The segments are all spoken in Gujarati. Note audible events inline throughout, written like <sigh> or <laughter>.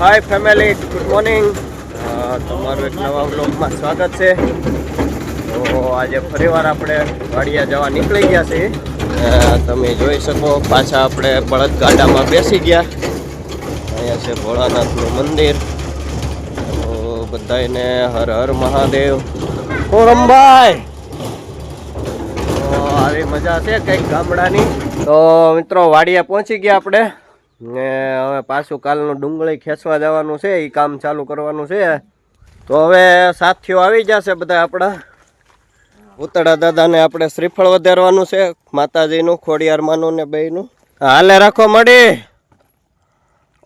હાય ફેમિલી ગુડ મોર્નિંગ તમારું એક નવા બ્લોગમાં સ્વાગત છે. તો આજે ફરીવાર આપણે વાડિયા જવા નીકળી ગયા છીએ. તમે જોઈ શકો, પાછા આપણે બળદ ગાડામાં બેસી ગયા. અહીંયા છે ભોળાનાથનું મંદિર. તો બધાને હર હર મહાદેવ. કોરમભાઈ આવી મજા છે કંઈક ગામડાની. તો મિત્રો, વાડિયા પહોંચી ગયા આપણે. ને હવે પાછું કાલનું ડુંગળી ખેંચવા જવાનું છે એ કામ ચાલુ કરવાનું છે. તો હવે સાથીઓ આવી જશે બધા આપણા. ઉતળા દાદાને આપણે શ્રીફળ વધારવાનું છે, માતાજીનું ખોડિયારમાંનું ને બેયનું. હાલે રાખો મળી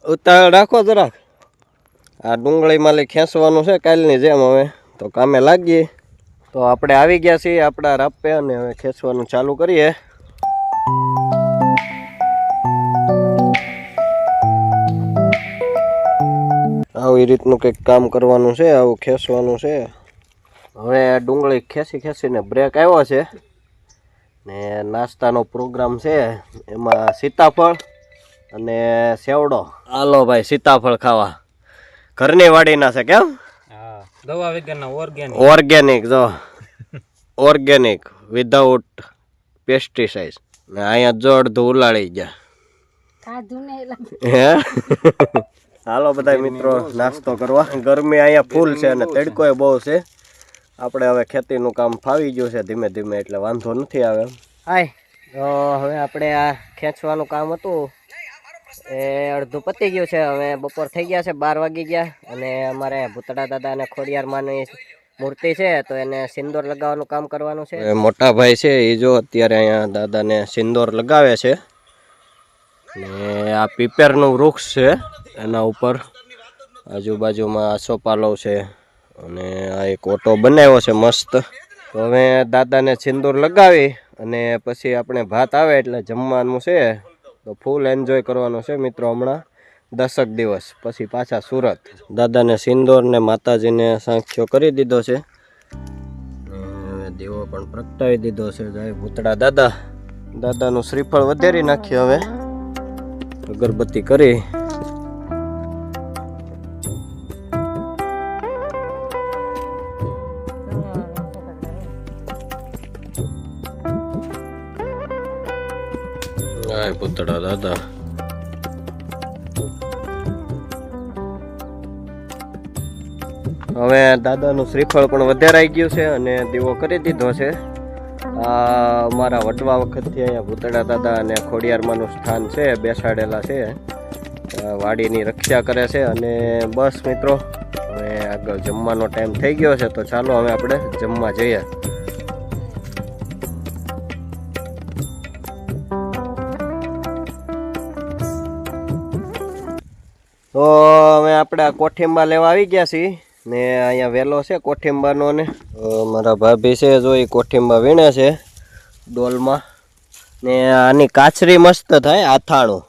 ઉતાળ રાખો જરાક. આ ડુંગળી માલી ખેંચવાનું છે કાલની જેમ હવે. તો કામે લાગીએ. તો આપણે આવી ગયા છીએ આપણા રાપે અને હવે ખેંચવાનું ચાલુ કરીએ. આવી રીતનું કંઈક કામ કરવાનું છે આવું ખેંચવાનું છે. હવે ડુંગળી ખેંચી ખેંચીને બ્રેક આવ્યો છે. ને નાસ્તાનો પ્રોગ્રામ છે એમાં સીતાફળ અને સેવડો. હાલો ભાઈ સીતાફળ ખાવા. ઘરની વાડીના છે કેમ? દવા વગરના ઓર્ગેનિક ઓર્ગેનિક જો. ઓર્ગેનિક વિધાઉટ પેસ્ટિસાઇડ ને અહીંયા જો ધૂલાળી ગયા. હે? હાલો બધા મિત્રો નાસ્તો કરવા. ગરમી અહીંયા ફૂલ છે અને તડકોય બહુ છે. આપણે હવે ખેતીનું કામ ફાવી ગયું છે ધીમે ધીમે એટલે વાંધો નથી આવે. હાય તો હવે આપણે આ ખેંચવાનું કામ હતું. એ અડધું પતી ગયું છે હવે બપોર થઈ ગયા છે બાર વાગી ગયા. અને અમારે ભૂતડા દાદા અને ખોડિયારમાંની મૂર્તિ છે તો એને સિંદોર લગાવવાનું કામ કરવાનું છે. મોટા ભાઈ છે એ જો અત્યારે અહીંયા દાદાને સિંદોર લગાવે છે. ને આ પીપેરનું વૃક્ષ છે, એના ઉપર આજુબાજુમાં આસોપાલવ છે અને આ એક ઓટો બનાવ્યો છે મસ્ત. તો હવે દાદાને સિંદૂર લગાવી અને પછી આપણે ભાત આવે એટલે જમવાનું છે. તો ફૂલ એન્જોય કરવાનું છે મિત્રો હમણાં દસક દિવસ. પછી પાછા સુરત. દાદાને સિંદોર ને માતાજીને સાંખ્યો કરી દીધો છે. દીવો પણ પ્રગટાવી દીધો છે. જય ભૂતડા દાદા. દાદાનું શ્રીફળ વધેરી નાખ્યું હવે. અગરબત્તી કરી. પુતળા દાદા. હવે દાદાનું શ્રીફળ પણ વધારાઈ ગયું છે અને દીવો કરી દીધો છે. આ મારા વટવા વખતથી અહીંયા ભૂતળા દાદા અને ખોડિયારમાંનું સ્થાન છે, બેસાડેલા છે. વાડીની રક્ષા કરે છે અને બસ મિત્રો, હવે આગળ જમવાનો ટાઈમ થઈ ગયો છે, તો ચાલો હવે આપણે જમવા જઈએ. તો હવે આપણે આ કોઠીંબા લેવા આવી ગયા છીએ. ને અહીંયા વેલો છે કોઠીંબાનો ને. મારા ભાભી છે જો એ કોઠીંબા વીણે છે ડોલમાં. ને આની કાચરી મસ્ત થાય, અથાણું.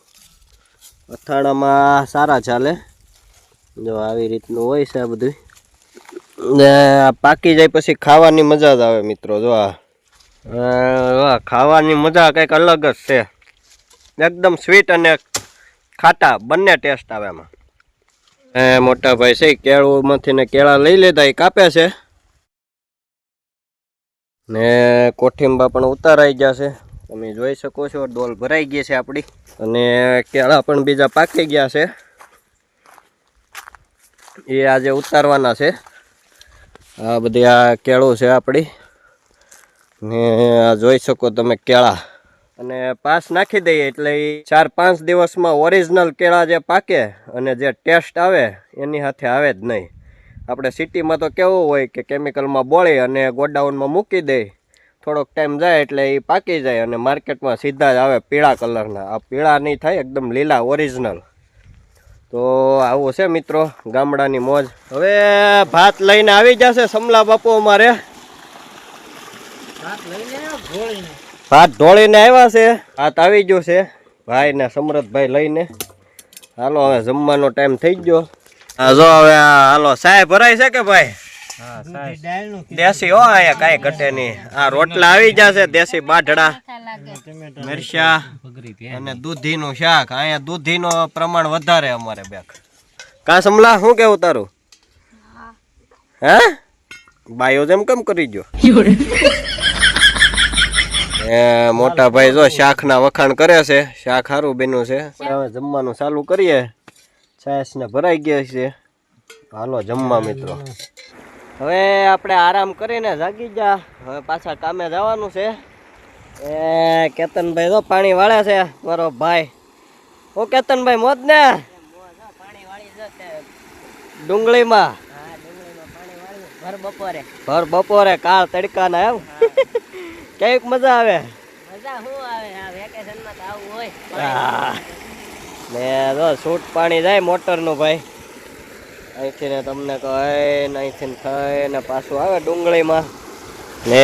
અથાણામાં સારા ચાલે. જો આવી રીતનું હોય છે આ બધું ને પાકી જાય પછી ખાવાની મજા જ આવે મિત્રો, જો આ. ખાવાની મજા કંઈક અલગ જ છે. એકદમ સ્વીટ અને ખાટા, બંને ટેસ્ટ આવે એમાં. એ મોટા ભાઈ છે, કેળુંમાંથી ને કેળા લઈ લેતા એ કાપે છે. ને કોઠીંબા પણ ઉતારાઈ ગયા છે. તમે જોઈ શકો છો, ડોલ ભરાઈ ગઈ છે આપણી. અને કેળા પણ બીજા પાકી ગયા છે. એ આજે ઉતારવાના છે. આ બધી આ કેળું છે આપણી. ને આ જોઈ શકો તમે કેળા. અને પાસ નાખી દઈએ એટલે એ ચાર પાંચ દિવસમાં ઓરિજિનલ કેળા જે પાકે અને જે ટેસ્ટ આવે, એની સાથે આવે જ નહીં. આપણે સિટીમાં તો કેવું હોય કે કેમિકલમાં બોળી અને ગોડાઉનમાં મૂકી દઈ થોડોક ટાઈમ જાય એટલે એ પાકી જાય અને માર્કેટમાં સીધા જ આવે પીળા કલરના. આ પીળા નહીં થાય, એકદમ લીલા ઓરિજિનલ તો આવું છે મિત્રો ગામડાની મોજ. હવે ભાત લઈને આવી જશે સમલા બાપુ અમારે. ભાત ઢોળીને આવ્યા છે. ભાત આવી ગયો છે. ભાઈ ને સમરથભાઈ લઈને. હાલો હવે જમવાનો ટાઈમ થઈ ગયો. હા જો હવે આ હાલો સાહેબ ભરાય છે કે ભાઈ? દેશી હો અહીંયા કઈ ઘટે નહીં. આ રોટલા આવી જશે દેશી બાઢડા મિરચા અને અને દૂધીનું શાક. અહીંયા નો પ્રમાણ વધારે અમારે બેક. કા સમલા શું કેવું તારું? હે. બાયો જેમ કેમ કરી ગયો? <laughs> મોટા ભાઈ જો શાકના વખાણ કરે છે શાક સારું બેનું છે. હવે જમવાનું ચાલુ કરીએ. છાશ ને ભરાઈ ગયા છે. હાલો જમવા મિત્રો. હવે આપણે આરામ કરીને જાગી જા હવે પાછા કામે જવાનું છે. એ કેતનભાઈ તો પાણી વાળે છે મારો ભાઈ. ઓ કેતનભાઈ મોજ ને? ડુંગળીમાં? ભર બપોરે. ભર બપોરે કાળ તડકાના એમ? કેવીક મજા આવે? મજા શું આવે? આ વેકેશનમાં તો આવું હોય. ને જો છૂટ પાણી જાય મોટરનું ભાઈ. અહીંથી ને તમને કહે ને અહીંથી ને ખાય ને પાછું આવે ડુંગળીમાં. ને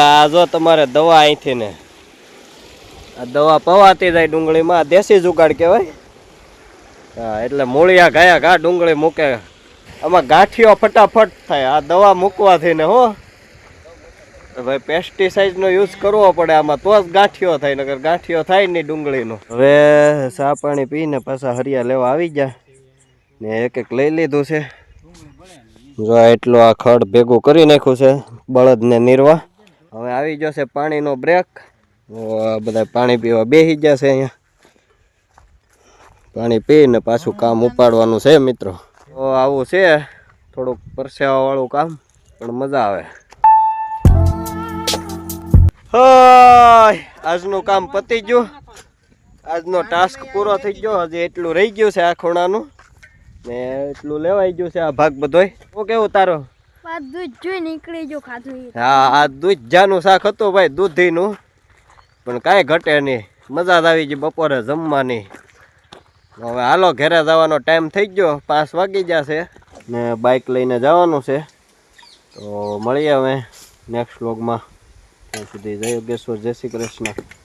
આ જો તમારે દવા અહીંથી ને. આ દવા પવાતી જાય ડુંગળીમાં. દેશી જુગાડ કહેવાય. હા એટલે મૂળિયા ગયા ઘા ડુંગળી મૂકે. આમાં ગાંઠિયો ફટાફટ થાય. આ દવા મૂકવાથી ને હો. ભાઈ પેસ્ટિસાઇડનો યુઝ કરવો પડે આમાં, તો જ ગાંઠિયો થાય નગર ગાંઠિયો થાય નહીં ડુંગળીનો. હવે સા પાણી પીને પાછા હરિયા લેવા આવી ગયા. ને એક એક લઈ લીધું છે. જો એટલું આ ખડ ભેગું કરી નાખ્યું છે, બળદને નીરવા. હવે આવી જશે પાણીનો બ્રેક બધા પાણી પીવા બેસી ગયા છે અહીંયા. પાણી પીને પાછું કામ ઉપાડવાનું છે મિત્રો. તો આવું છે, થોડુંક પરસેવાવાળું કામ, પણ મજા આવે. હાય આજનું કામ પતી ગયું. આજનો ટાસ્ક પૂરો થઈ ગયો. હજી એટલું રહી ગયું છે આ ખૂણાનું. ને એટલું લેવાઈ ગયું છે આ ભાગ બધોય. શું કેવું તારો? હા આ દૂધજાનું શાક હતું ભાઈ દૂધીનું. પણ કાંઈ ઘટે નહીં. મજા જ આવી ગઈ બપોરે જમવાની. હવે હાલો ઘરે જવાનો ટાઈમ થઈ ગયો. પાંચ વાગી જશે ને બાઇક લઈને જવાનું છે. તો મળીએ હવે નેક્સ્ટ વ્લોગમાં ત્યાં સુધી જય યોગેશ્વર જય શ્રી કૃષ્ણ